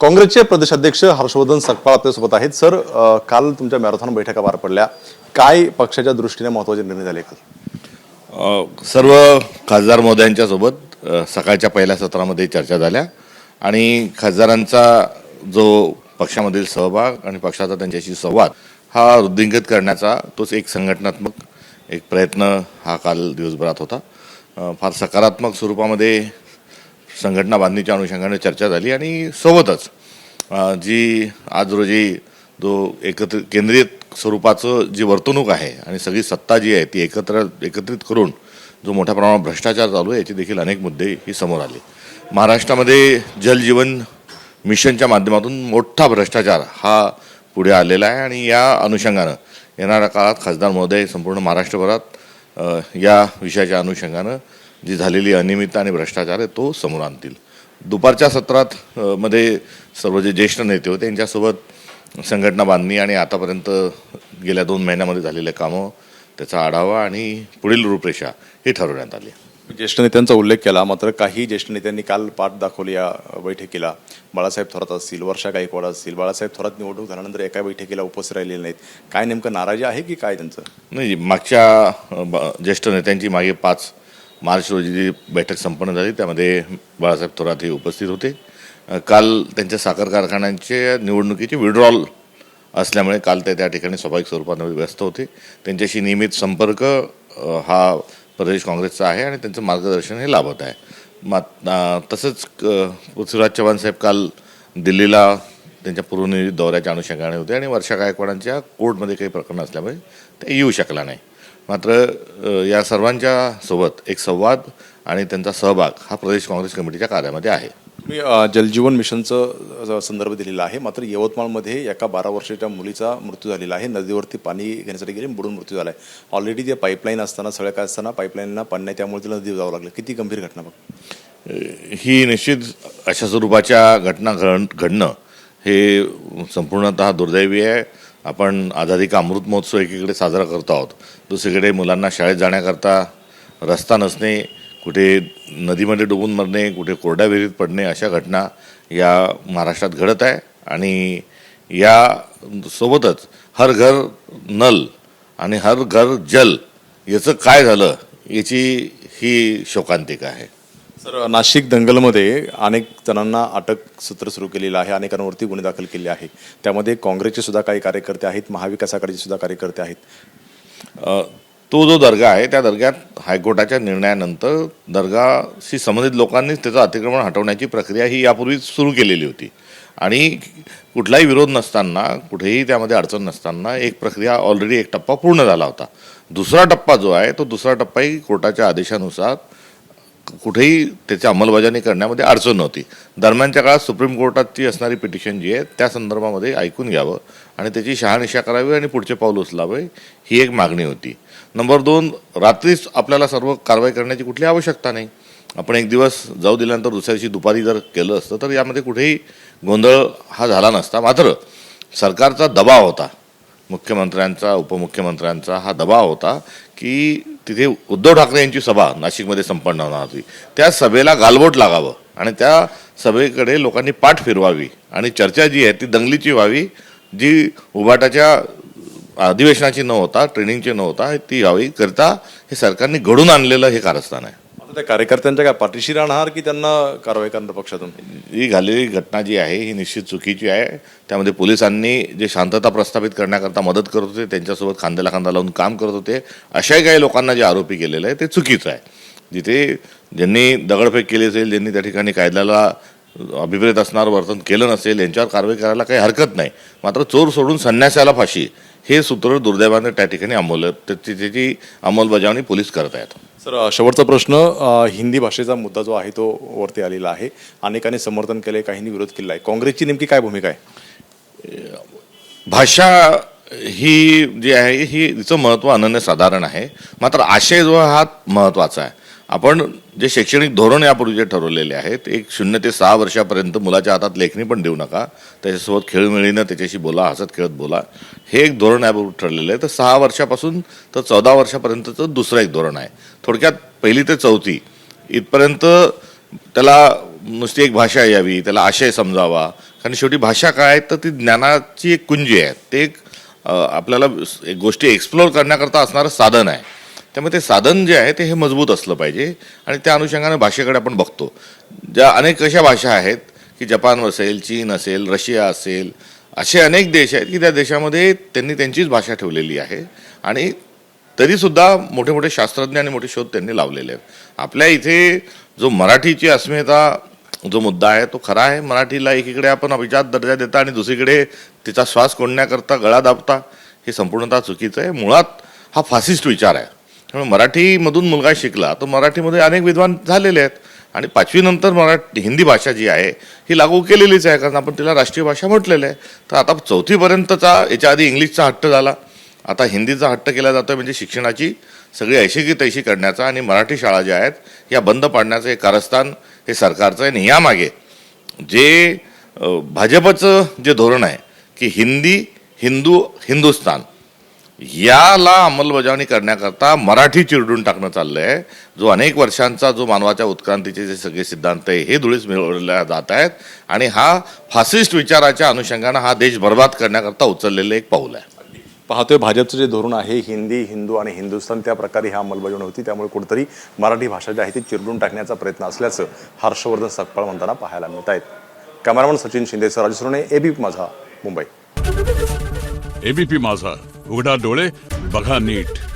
काँग्रेसचे प्रदेशाध्यक्ष हर्षवर्धन सकपाळ आपल्यासोबत आहेत. सर काल तुमच्या मॅरेथॉन बैठका पार पडल्या. काय पक्षाच्या दृष्टीने महत्त्वाचे निर्णय झाले काल? सर्व खासदार महोदयांच्या सोबत सकाळच्या पहिल्या सत्रामध्ये चर्चा झाल्या. आणि खासदारांचा जो पक्षामधील सहभाग आणि पक्षाचा त्यांच्याशी संवाद हा वृद्धिंगत करण्याचा तोच एक संघटनात्मक एक प्रयत्न हा काल दिवसभरात होता. फार सकारात्मक स्वरूपामध्ये संघटना बांधणीच्या अनुषंगाने चर्चा झाली आणि सोबतच जी आज रोजी जो एकत्र केंद्रीय स्वरूपाचं जी वर्तणूक आहे आणि सगळी सत्ता जी आहे ती एकत्र एकत्रित करून जो मोठ्या प्रमाणात भ्रष्टाचार चालू आहे याचे देखील अनेक मुद्दे ही समोर आले. महाराष्ट्रामध्ये जलजीवन मिशनच्या माध्यमातून मोठा भ्रष्टाचार हा पुढे आलेला आहे आणि या अनुषंगानं येणाऱ्या काळात खासदार महोदय संपूर्ण महाराष्ट्रभरात या विषयाच्या अनुषंगानं जी झालेली अनियमितता आणि भ्रष्टाचार आहे तो समोर आणतील. दुपारच्या सत्रात मध्ये सर्व जे ज्येष्ठ नेते होते त्यांच्यासोबत संघटना बांधणी आणि आतापर्यंत गेल्या दोन महिन्यामध्ये झालेले कामं त्याचा आढावा आणि पुढील रूपरेषा ही ठरवण्यात आली. ज्येष्ठ नेत्यांचा उल्लेख केला मात्र काही ज्येष्ठ नेत्यांनी काल पाठ दाखवली या बैठकीला. बाळासाहेब थोरात असतील वर्षा गायकवाड असतील बाळासाहेब थोरात निवडणूक झाल्यानंतर एका बैठकीला उपस्थित राहिलेले नाहीत. काय नेमकं नाराजी आहे की काय त्यांचं? नाही मागच्या ज्येष्ठ नेत्यांची मागे पाच मार्च रोजी जी बैठक संपन्न झाली. त्यामध्ये बाळासाहेब थोरात हे उपस्थित होते. काल त्यांच्या साखर कारखान्यांच्या निवडणुकीचे विड्रॉल असल्यामुळे काल ते त्या ठिकाणी स्वाभाविक स्वरूपाने व्यस्त होते. त्यांच्याशी नियमित संपर्क हा प्रदेश काँग्रेसचा आहे आणि त्यांचं मार्गदर्शन हे लाभत आहे. मात तसंच पृथ्वीराज चव्हाण साहेब काल दिल्लीला त्यांच्या पूर्वनियोजित दौऱ्याच्या अनुषंगाने होते आणि वर्षा गायकवाडांच्या कोर्टमध्ये काही प्रकरण असल्यामुळे ते येऊ शकला नाही. मात्र या सर्वांच्या सोबत एक संवाद आणि त्यांचा सहभाग हा प्रदेश काँग्रेस कमिटीच्या कार्यामध्ये आहे. मी जलजीवन मिशनचं संदर्भ दिलेला आहे. मात्र यवतमाळमध्ये एका बारा वर्षाच्या मुलीचा मृत्यू झालेला आहे. नदीवरती पाणी घेण्यासाठी गेली बुडून मृत्यू झाला आहे. ऑलरेडी ते पाईपलाईन असताना सगळ्या काय असताना पाईपलाईनला पाणी नाही त्यामुळे तिला नदी जावं लागलं. किती गंभीर घटना बघ. ही निश्चित अशा स्वरूपाच्या घटना घड घडणं हे संपूर्णतः दुर्दैवी आहे. आपण आझादी का अमृत महोत्सव एकीकडे साजरा करतो आहोत दुसरीकडे मुलांना शाळेत जाण्याकरता रस्ता नसणे कुठे नदीमध्ये डुबून मरणे कुठे कोरड्या विहिरीत पडणे अशा घटना या महाराष्ट्रात घडत आहे. आणि या सोबतच हर घर नल आणि हर घर जल याचं काय झालं याची ही शोकांतिका आहे. सर नाशिक दंगलमध्ये अनेक जणांना अटक सूत्र सुरू केलेलं आहे अनेकांवरती गुन्हे दाखल केले आहे त्यामध्ये काँग्रेसचे सुद्धा काही कार्यकर्ते आहेत महाविकास आघाडीचे सुद्धा कार्यकर्ते आहेत. तो जो दर्गा आहे त्या दर्ग्यात हायकोर्टाच्या निर्णयानंतर दर्गाशी संबंधित लोकांनीच त्याचं अतिक्रमण हटवण्याची प्रक्रिया ही यापूर्वीच सुरू केलेली होती. आणि कुठलाही विरोध नसताना कुठेही त्यामध्ये अडचण नसताना एक प्रक्रिया ऑलरेडी एक टप्पा पूर्ण झाला होता. दुसरा टप्पा जो आहे तो दुसरा टप्पाही कोर्टाच्या आदेशानुसार कुठेही त्याची अंमलबजावणी करण्यामध्ये अडचण नव्हती. दरम्यानच्या काळात सुप्रीम कोर्टाची असणारी पिटिशन जी आहे त्या संदर्भामध्ये ऐकून घ्यावं आणि त्याची शहानिशा करावी आणि पुढचे पाऊल उचलावे ही एक मागणी होती. नंबर दोन रात्रीच आपल्याला सर्व कारवाई करण्याची कुठली आवश्यकता नाही. आपण एक दिवस जाऊ दिल्यानंतर दुसऱ्या दिवशी दुपारी जर केलं असतं तर यामध्ये कुठेही गोंधळ हा झाला नसता. मात्र सरकारचा दबाव होता. मुख्यमंत्र्यांचा उपमुख्यमंत्र्यांचा हा दबाव होता की तिथे उद्धव ठाकरे यांची सभा नाशिकमध्ये संपन्न होणार होती. त्या सभेला गालबोट लागावं आणि त्या सभेकडे लोकांनी पाठ फिरवावी आणि चर्चा जी आहे ती दंगलीची व्हावी जी उभाटाच्या अधिवेशनाची न होता ट्रेनिंगची न होता ती व्हावी. करता हे सरकारने घडून आणलेलं हे कारस्थान आहे. त्या कार्यकर्त्यांच्या काय पाठीशी राहणार की त्यांना कारवाई करणार पक्षातून? ही झालेली घटना जी आहे ही निश्चित चुकीची आहे. त्यामध्ये पोलिसांनी जे शांतता प्रस्थापित करण्याकरता मदत करत होते त्यांच्यासोबत खांद्याला खांदा लावून काम करत होते अशाही काही लोकांना जे आरोपी केलेलं आहे ते चुकीचं आहे. जिथे ज्यांनी दगडफेक केली असेल ज्यांनी त्या ठिकाणी कायद्याला अभिप्रेत असणारं वर्तन केलं नसेल यांच्यावर कारवाई करायला काही हरकत नाही. मात्र चोर सोडून संन्यासाला फाशी हे सूत्र दुर्दैवाने त्या ठिकाणी अंमल त्याची त्याची अंमलबजावणी पोलीस करत आहेत. सर शेवटचा प्रश्न हिंदी भाषेचा मुद्दा जो आहे तो वरती आलेला आहे. अनेकांनी समर्थन केले काहींनी विरोध केला आहे काँग्रेसची नेमकी काय भूमिका आहे? भाषा ही जी आहे ही हिचं महत्त्व अनन्यसाधारण आहे. मात्र आशय जो हा महत्त्वाचा आहे. आपण जे शैक्षणिक धोरण यापूर्वी जे ठरवलेले आहेत एक शून्य ते सहा वर्षापर्यंत मुलाच्या हातात लेखणी पण देऊ नका. त्याच्यासोबत खेळमेळीनं त्याच्याशी बोला हसत खेळत बोला. हे एक धोरण यापूर्वी ठरलेलं आहे. तर सहा वर्षापासून तर चौदा वर्षापर्यंतचं दुसरं एक धोरण आहे. थोडक्यात पहिली ते चौथी. इथपर्यंत त्याला नुसती एक भाषा यावी त्याला आशय समजावा. कारण शेवटी भाषा काय आहे? तर ती ज्ञानाची एक कुंजी आहे. ते एक आपल्याला एक गोष्टी एक्सप्लोअर करण्याकरता असणारं साधन आहे. त्यामुळे ते साधन जे आहे ते हे मजबूत असलं पाहिजे. आणि त्या अनुषंगाने भाषेकडे आपण बघतो. ज्या अनेक अशा भाषा आहेत की जपान असेल चीन असेल रशिया असेल असे अनेक देश आहेत की त्या देशामध्ये त्यांनी त्यांचीच भाषा ठेवलेली आहे. आणि तरीसुद्धा मोठे मोठे शास्त्रज्ञ आणि मोठे शोध त्यांनी लावलेले आहेत. आपल्या इथे जो मराठीची अस्मिता जो मुद्दा आहे तो खरा आहे. मराठीला एकीकडे आपण अभिजात दर्जा देता आणि दुसरीकडे तिचा श्वास कोंडण्याकरता गळा दाबता हे संपूर्णतः चुकीचं आहे. मुळात हा फासिस्ट विचार आहे. त्यामुळे मराठीमधून मुलगा शिकला तर मराठीमध्ये अनेक विद्वान झालेले आहेत. आणि पाचवीनंतर मराठी हिंदी भाषा जी आहे ही लागू केलेलीच आहे कारण आपण तिला राष्ट्रीय भाषा म्हटलेलं आहे. तर आता चौथीपर्यंतचा याच्या आधी इंग्लिशचा हट्ट झाला. आता हिंदीचा हट्ट केला जातो म्हणजे शिक्षणाची सगळी ऐशी की तैशी करण्याचा आणि मराठी शाळा ज्या आहेत या बंद पाडण्याचं हे कारस्थान हे सरकारचं आहे आणि यामागे जे भाजपचं जे धोरण आहे की हिंदी हिंदू हिंदुस्तान याला अंमलबजावणी करण्याकरता मराठी चिरडून टाकणं चाललं आहे जो अनेक वर्षांचा जो मानवाच्या उत्क्रांतीचे जे सगळे सिद्धांत आहे हे धुळीस मिळवल्या जात आहेत आणि हा फासिस्ट विचाराच्या अनुषंगानं हा देश बर्बाद करण्याकरता उचललेलं एक पाऊल आहे. पाहतोय भाजपचं जे धोरण आहे हिंदी हिंदू आणि हिंदुस्थान त्या प्रकारे ही अंमलबजावणी होती. त्यामुळे कुठेतरी मराठी भाषा जी आहे ती चिरडून टाकण्याचा प्रयत्न असल्याचं हर्षवर्धन सकपाळ म्हणताना पाहायला मिळत आहेत. कॅमेरामन सचिन शिंदेसह राजू सुरणे एबीपी माझा मुंबई. एबीपी माझा. उघडा डोळे बघा नीट.